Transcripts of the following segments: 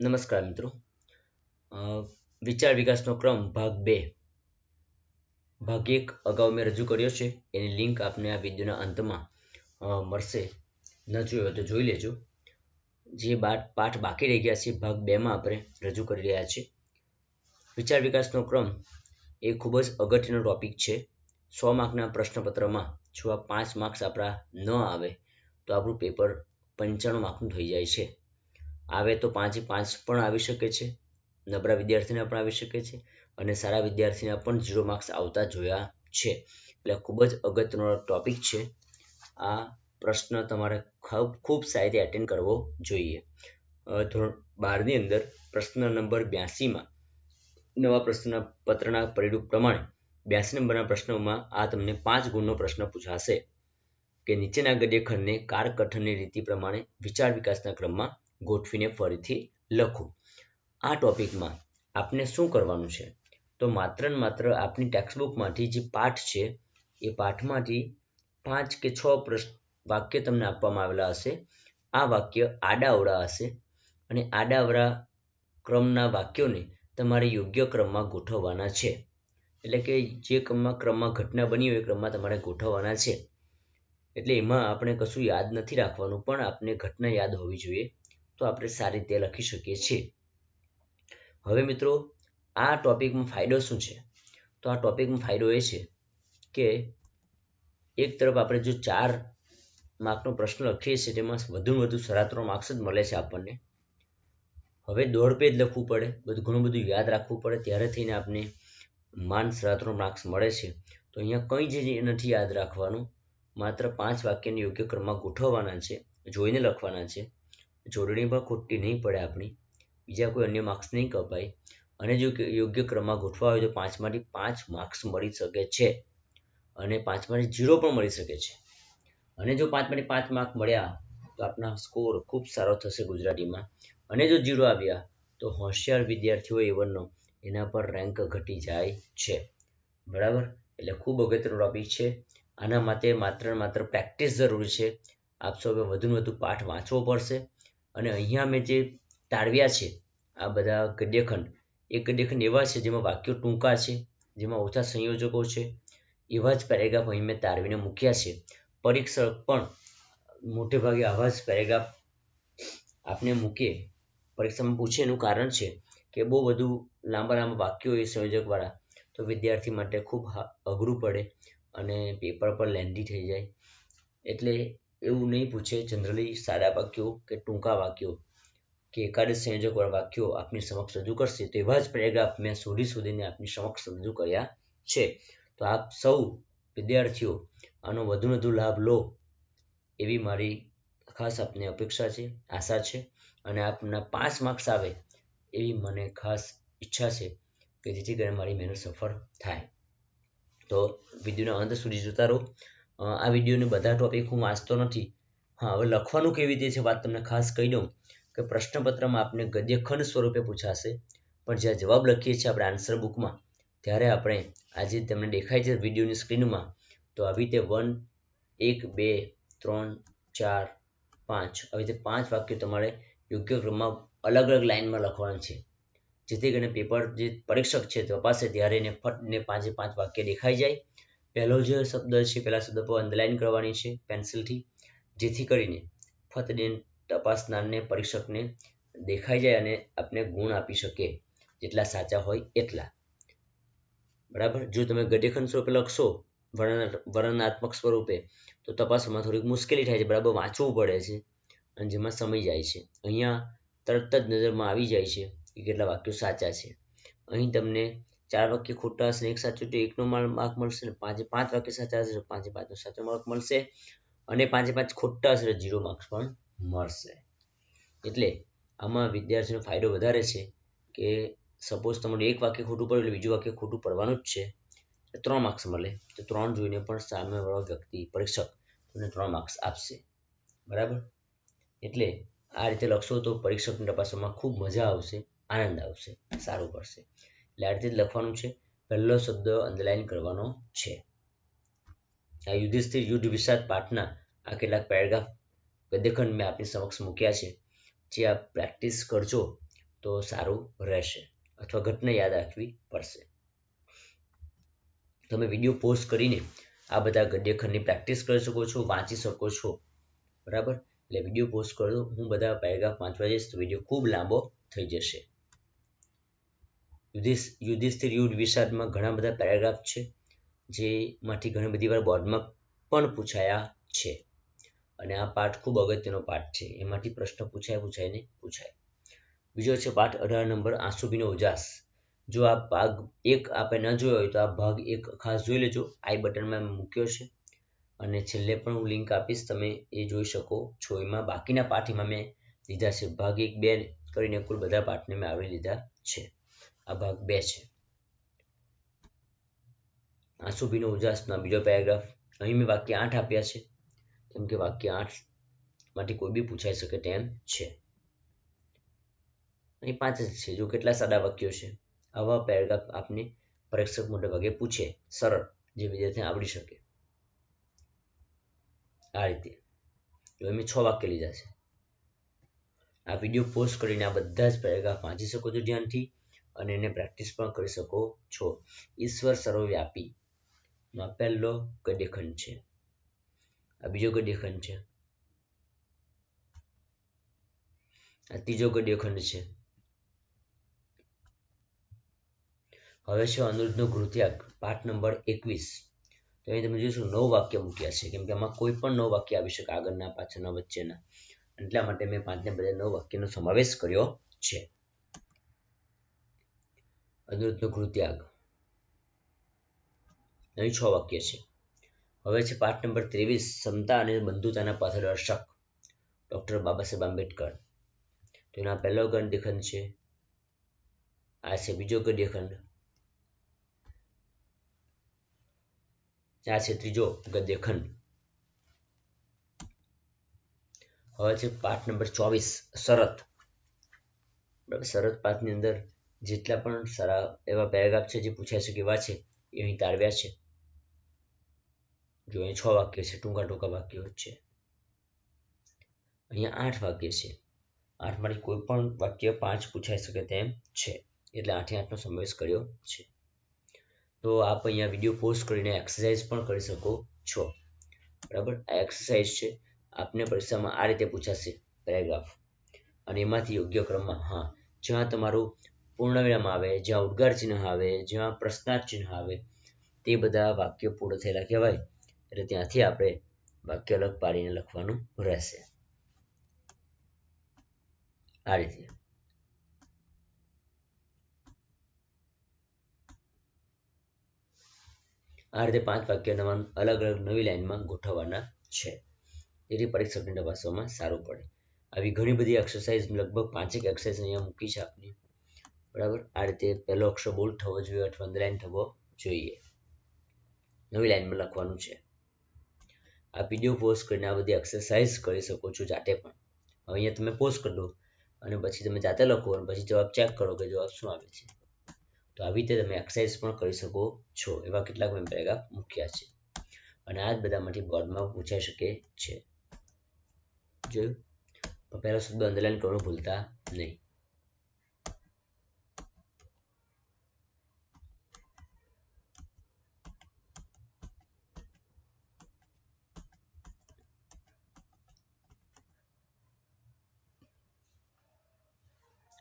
નમસ્કાર મિત્રો. વિચાર વિકાસનો ક્રમ ભાગ બે. ભાગ એક અગાઉ મેં રજૂ કર્યો છે. એની લિંક આપને આ વિડીયોના અંતમાં મળશે. ન જોયો તો જોઈ લેજો. જે બાદ પાઠ બાકી રહી ગયા છે, ભાગ બેમાં આપણે રજૂ કરી રહ્યા છીએ. વિચાર વિકાસનો ક્રમ એ ખૂબ જ અગત્યનો ટોપિક છે. સો માર્કના પ્રશ્નપત્રમાં જો આ પાંચ માર્ક્સ આપણા ન આવે, તો આપણું પેપર પંચાણું માર્કનું થઈ જાય છે. આવે તો પાંચે પાંચ પણ આવી શકે છે. નબળા વિદ્યાર્થીને પણ આવી શકે છે અને સારા વિદ્યાર્થીના પણ ઝીરો માર્ક્સ આવતા જોયા છે. એટલે ખૂબ જ અગત્યનો ટોપિક છે. આ પ્રશ્ન તમારે ખૂબ ખૂબ સારી એટેન્ડ કરવો જોઈએ. ધોરણ બારની અંદર પ્રશ્ન નંબર બ્યાસીમાં નવા પ્રશ્ન પત્રના પરિરૂપ પ્રમાણે બ્યાસી નંબરના પ્રશ્નોમાં આ તમને પાંચ ગુણનો પ્રશ્ન પૂછાશે. કે નીચેના ગદ્યખંડને કારકથનની રીતિ પ્રમાણે વિચાર વિકાસના ક્રમમાં ગોઠવીને ફરીથી લખો. આ ટોપિકમાં આપને શું કરવાનું છે? તો માત્ર ને માત્ર આપની ટેક્સ્ટબુકમાંથી જે પાઠ છે, એ પાઠમાંથી પાંચ કે છ પ્રશ્ન વાક્ય તમને આપવામાં આવેલા હશે. આ વાક્ય આડાઅવળા હશે અને આડાઅવળા ક્રમના વાક્યોને તમારે યોગ્ય ક્રમમાં ગોઠવવાના છે. એટલે કે જે ક્રમમાં ક્રમમાં ઘટના બની હોય એ ક્રમમાં તમારે ગોઠવવાના છે. એટલે એમાં આપણે કશું યાદ નથી રાખવાનું, પણ આપને ઘટના યાદ હોવી જોઈએ. તો આપણે સારી રીતે લખી શકીએ છીએ. હવે મિત્રો, આ ટોપિકમાં ફાયદો શું છે? તો આ ટોપિકમાં ફાયદો એ છે કે એક તરફ આપણે જો ચાર માર્કનો પ્રશ્ન લખીએ છીએ, તેમાં વધુ વધુ સાડા ત્રણ માર્ક્સ જ મળે છે આપણને. હવે દોઢ પેજ લખવું પડે, બધું ઘણું બધું યાદ રાખવું પડે, ત્યારે થઈને આપને માન સાડા ત્રણ માર્ક્સ મળે છે. તો અહીંયા કંઈ જ નથી યાદ રાખવાનું, માત્ર પાંચ વાક્યને યોગ્ય ક્રમમાં ગોઠવવાના છે, જોઈને લખવાના છે. જોડણી પણ ખોટી નહીં પડે આપણી. બીજા કોઈ અન્ય માર્ક્સ નહીં કપાય. અને જો યોગ્ય ક્રમમાં ગોઠવા હોય તો પાંચમાંથી પાંચ માર્ક્સ મળી શકે છે. અને પાંચમાંથી ઝીરો પણ મળી શકે છે. અને જો પાંચમાંથી પાંચ માર્ક મળ્યા તો આપના સ્કોર ખૂબ સારો થશે ગુજરાતીમાં. અને જો ઝીરો આવ્યા તો હોશિયાર વિદ્યાર્થીઓ એવનનો એના પર રેન્ક ઘટી જાય છે. બરાબર? એટલે ખૂબ અગત્યનો ટોપિક છે. આના માટે માત્ર માત્ર પ્રેક્ટિસ જરૂરી છે. આપ સૌએ વધુને વધુ પાઠ વાંચવો પડશે. અને અહીંયા મેં જે તાળવ્યા છે, આ બધા ગદ્યખંડ એ ગદ્યખંડ એવા છે જેમાં વાક્યો ટૂંકા છે, જેમાં ઓછા સંયોજકો છે. એવા જ પેરેગ્રાફ અહીં મેં તારવીને મૂક્યા છે. પરીક્ષક પણ મોટે ભાગે આવા જ પેરેગ્રાફ આપને મૂકીએ પરીક્ષામાં પૂછે એનું કારણ છે કે બહુ બધું લાંબા લાંબા વાક્યો એ સંયોજકવાળા. તો વિદ્યાર્થી માટે ખૂબ અઘરું પડે અને પેપર પર લેન્ધી થઈ જાય. એટલે એવું નહીં પૂછે જનરલી સારા વાક્યો કે ટૂંકા વાક્યો કે એકાદ સંયોજક વાક્યો આપની સમક્ષ રજૂ કરશે તો એવા જ પેરેગ્રાફ મેં શોધી શોધીને આપની સમક્ષ રજૂ કર્યા છે. તો આપ સૌ વિદ્યાર્થીઓ, આનો વધુ વધુ લાભ લો એવી મારી ખાસ આપને અપેક્ષા છે, આશા છે અને આપના પાંચ માર્ક્સ આવે એવી મને ખાસ ઈચ્છા છે કે જેથી કરીને મારી મહેનત સફળ થાય. તો વિડીયોના અંત સુધી જોતા રહો. આ વિડીયોને બધા ટોપિક હું વાંચતો નથી. હા, હવે લખવાનું કેવી રીતે છે વાત તમને ખાસ કહી દઉં કે પ્રશ્નપત્રમાં આપને ગદ્યખંડ સ્વરૂપે પૂછાશે, પણ જ્યાં જવાબ લખીએ છીએ આપણે આન્સર બુકમાં ત્યારે આપણે આજે તમને દેખાય છે વિડીયોની સ્ક્રીનમાં તો આવી રીતે વન એક, બે, ત્રણ, ચાર, પાંચ, આવી રીતે પાંચ વાક્યો તમારે યોગ્ય ક્રમમાં અલગ અલગ લાઇનમાં લખવાના છે. જેથી કરીને પેપર જે પરીક્ષક છે તપાસે ત્યારે એને ફટને પાંચે પાંચ વાક્ય દેખાઈ જાય. પહેલો જે શબ્દ છે, પહેલા શબ્દ પર અંડરલાઈન કરવાની છે પેન્સિલથી જેથી કરીને ફતને તપાસનારને પરીક્ષકને દેખાઈ જાય અને આપને ગુણ આપી શકે. જેટલા સાચા હોય એટલા. બરાબર? જો તમે ગઢેખંડ સ્વરૂપે લખશો, વર્ણન, વર્ણનાત્મક સ્વરૂપે, તો તપાસવામાં થોડીક મુશ્કેલી થાય છે. બરાબર? વાંચવું પડે છે. અને જેમાં સમય જાય છે. અહીંયા તરત જ નજરમાં આવી જાય છે કે કેટલા વાક્યો સાચા છે. અહીં તમને ચાર વાક્ય ખોટા હશે એક સાચું તો એકનો માર્ક મળશે ને પાંચે પાંચ વાક્ય સાચા હશે પાંચે પાંચનો સાચો માર્ક મળશે અને પાંચે પાંચ ખોટા હશે તો ઝીરો માર્ક્સ પણ મળશે. એટલે આમાં વિદ્યાર્થીનો ફાયદો વધારે છે કે સપોઝ તમારું એક વાક્ય ખોટું પડ્યું એટલે બીજું વાક્ય ખોટું પડવાનું જ છે. ત્રણ માર્ક્સ મળે. તો ત્રણ જોઈને પણ સામેવાળો વ્યક્તિ પરીક્ષક તમને ત્રણ માર્ક્સ આપશે. બરાબર? એટલે આ રીતે લખશો તો પરીક્ષકની તપાસવામાં ખૂબ મજા આવશે, આનંદ આવશે, સારું પડશે. એટલે જ લખવાનું છે. પહેલો શબ્દ અંડરલાઈન કરવાનો છે. આ યુધિષ્ઠિર યુદ્ધ વિષાદ પાઠના આ કેટલાક પેરેગ્રાફ ગદ્યખંડ મેં આપની સમક્ષ મૂક્યા છે. જે આપ પ્રેક્ટિસ કરજો તો સારું રહેશે અથવા ઘટના યાદ રાખવી પડશે. તમે વીડિયો પોસ્ટ કરીને આ બધા ગદ્યખંડની પ્રેક્ટિસ કરી શકો છો, વાંચી શકો છો. બરાબર? એટલે વીડિયો પોસ્ટ કરો, હું બધા પેરેગ્રાફ વાંચવા જઈશ તો વીડિયો ખૂબ લાંબો થઈ જશે. યુધિષ, યુધિષ્ઠિર યુદ્ધ વિષાદમાં ઘણા બધા પેરેગ્રાફ છે જેમાંથી ઘણી બધી વાર બોર્ડમાં પણ પૂછાયા છે. અને આ પાઠ ખૂબ અગત્યનો પાઠ છે. એમાંથી પ્રશ્ન પૂછાય પૂછાય ને પૂછાય. બીજો છે પાઠ અઢાર નંબર આંસુભીનો ઉજાસ. જો આ ભાગ એક આપણે ન જોયો હોય તો આ ભાગ એક ખાસ જોઈ લેજો. આઈ બટનમાં મૂક્યો છે. અને છેલ્લે પણ હું લિંક આપીશ. તમે એ જોઈ શકો છો. એમાં બાકીના પાઠ એમાં મેં લીધા છે. ભાગ એક, બે કરીને કુલ બધા પાઠને મેં આવરી લીધા છે. આ ભાગ બે છે. આંસુભીનો ઉજાસના બીજો પેરેગ્રાફ. અહીં મેં વાક્ય આઠ આપ્યા છે. કેમ કે વાક્ય આઠમાંથી કોઈ બી પૂછાઈ શકે તેમ છે. અહીં પાંચ જ છે. જો કેટલા સાદા વાક્યો છે. આવા પેરેગ્રાફ આપને પરીક્ષક મોટે ભાગે પૂછે. સરળ. જે વિદ્યાર્થીને આવડી શકે. આ રીતે. જો મેં છ વાક્ય લીધા છે. આ વીડિયો પોસ્ટ કરીને આ બધા જ પેરેગ્રાફ વાંચી શકો છો ધ્યાનથી. અને એને પ્રેક્ટિસ પણ કરી શકો છો. ઈશ્વર સર્વવ્યાપી. પહેલો ગદ્યખંડ છે. આ બીજો ગદ્યખંડ છે. આ ત્રીજો ગદ્યખંડ છે. હવે છે અનુરુદ્ધનો ગૃહત્યાગ પાઠ નંબર એકવીસ. તો અહીં તમે જોઈશું નવ વાક્ય મૂક્યા છે. કેમ કે આમાં કોઈ પણ નવ વાક્ય આવી શકે, આગળના પાછળના વચ્ચેના. એટલા માટે મેં પાંચને બધા નવ વાક્યનો સમાવેશ કર્યો છે. અનિરુદ્ધનો કૃત્યાગ અહીં છ વાક્ય છે. હવે છે પાઠ નંબર ત્રેવીસ, સમતા અને બંધુતાના પથદર્શક ડૉક્ટર બાબા સાહેબ આંબેડકર. તો એના પહેલો ગદ્યખંડ છે. આ છે બીજો ગદ્યખંડ આ છે ત્રીજો ગદ્યખંડ. હવે છે પાઠ નંબર ચોવીસ, શરત. શરત પાઠની અંદર જેટલા પણ સારા એવા પેરેગ્રાફ છે, જે પૂછાઈ શકે એવા છે એ અહીં તારવ્યા છે. જો અહીં છ વાક્ય છે, ટૂંકા ટૂંકા વાક્યો છે. અહીંયા આઠ વાક્ય છે. આઠમાંથી કોઈ પણ વાક્ય પાંચ પૂછાઈ શકે તેમ છે. એટલે આઠે આઠનો સમાવેશ કર્યો છે. તો આપ અહીંયા વીડિયો પોસ્ટ કરીને એક્સરસાઇઝ પણ કરી શકો છો. બરાબર? આ એક્સરસાઇઝ છે. આપને પરીક્ષામાં આ રીતે પૂછાશે, પેરેગ્રાફ. અને એમાંથી યોગ્ય ક્રમમાં, હા. જ્યાં તમારું પૂર્ણવિરામ આવે, જ્યાં ઉદ્ગાર ચિહ્ન આવે, જ્યાં પ્રશ્નાર્થ ચિહ્ન આવે, તે બધા વાક્યો પૂર્ણ થયેલા કહેવાય. એટલે ત્યાંથી આપણે વાક્ય અલગ પાડીને લખવાનું રહેશે. આ રીતે. આ રીતે પાંચ વાક્ય નવા અલગ અલગ નવી લાઈનમાં ગોઠવવાના છે. જેથી પરીક્ષકને તપાસવામાં સારું પડે. આવી ઘણી બધી એક્સરસાઇઝ લગભગ પાંચેક એક્સરસાઇઝ અહીંયા મૂકી છે આપની. બરાબર? આ રીતે પહેલો અક્ષર બોલ્ડ થવો જોઈએ અથવા અંડરલાઈન થવો જોઈએ. નવી લાઈનમાં લખવાનું છે. આ વીડિયો પોસ્ટ કરીને આ બધી એક્સરસાઇઝ કરી શકો છો જાતે પણ. અહીંયા તમે પોસ્ટ કરી દો અને પછી તમે જાતે લખો અને પછી જવાબ ચેક કરો કે જવાબ શું આવે છે. તો આવી રીતે તમે એક્સરસાઇઝ પણ કરી શકો છો. એવા કેટલાક મેં પેરેગ્રાફ મૂક્યા છે. અને આ જ બધામાંથી બોર્ડમાં પૂછાઈ શકે છે. જોયું? પહેલો શબ્દ અંડરલાઈન કરવાનું ભૂલતા નહીં.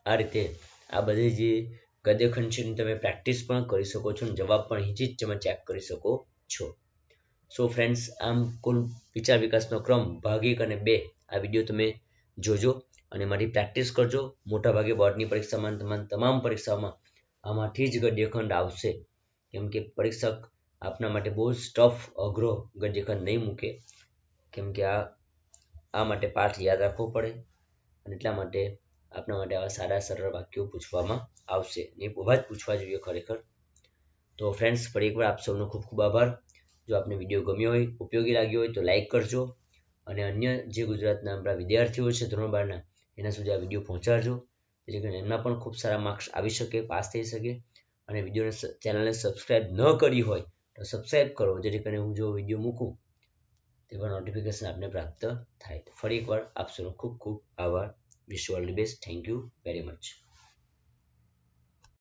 આ રીતે આ બધી જે ગદ્યખંડ છે તમે પ્રેક્ટિસ પણ કરી શકો છો અને જવાબ પણ અહીંથી જ તમે ચેક કરી શકો છો. સો ફ્રેન્ડ્સ આમ કુલ વિચાર વિકાસનો ક્રમ ભાગ એક અને બે આ વીડિયો તમે જોજો અને મારી પ્રેક્ટિસ કરજો. મોટાભાગે બોર્ડની પરીક્ષામાં તમામ તમામ પરીક્ષાઓમાં આમાંથી જ ગદ્યખંડ આવશે. કેમ કે પરીક્ષક આપના માટે બહુ જ ટફ અઘરો ગદ્યખંડ નહીં મૂકે. કેમ કે આ આ માટે પાઠ યાદ રાખવો પડે અને એટલા માટે આપના માટે આવા સારા સરળ વાક્યો પૂછવામાં આવશે. ને બધા જ પૂછવા જોઈએ ખરેખર. તો ફ્રેન્ડ્સ ફરી એકવાર આપ સૌનો ખૂબ ખૂબ આભાર. જો આપને વીડિયો ગમ્યો હોય, ઉપયોગી લાગ્યો હોય, તો લાઈક કરજો. અને અન્ય જે ગુજરાતના આપણા વિદ્યાર્થીઓ છે ધોરણ બારના એના સુધી આ વીડિયો પહોંચાડજો. જેથી કરીને એમના પણ ખૂબ સારા માર્ક્સ આવી શકે પાસ થઈ શકે. અને વિડીયોને ચેનલને સબસ્ક્રાઈબ ન કરી હોય, તો સબસ્ક્રાઈબ કરો, જેથી કરીને હું જો વીડિયો મૂકું તેવા નોટિફિકેશન આપને પ્રાપ્ત થાય. તો ફરી એકવાર આપ સૌનો ખૂબ ખૂબ આભાર. wish you all the best. Thank you very much.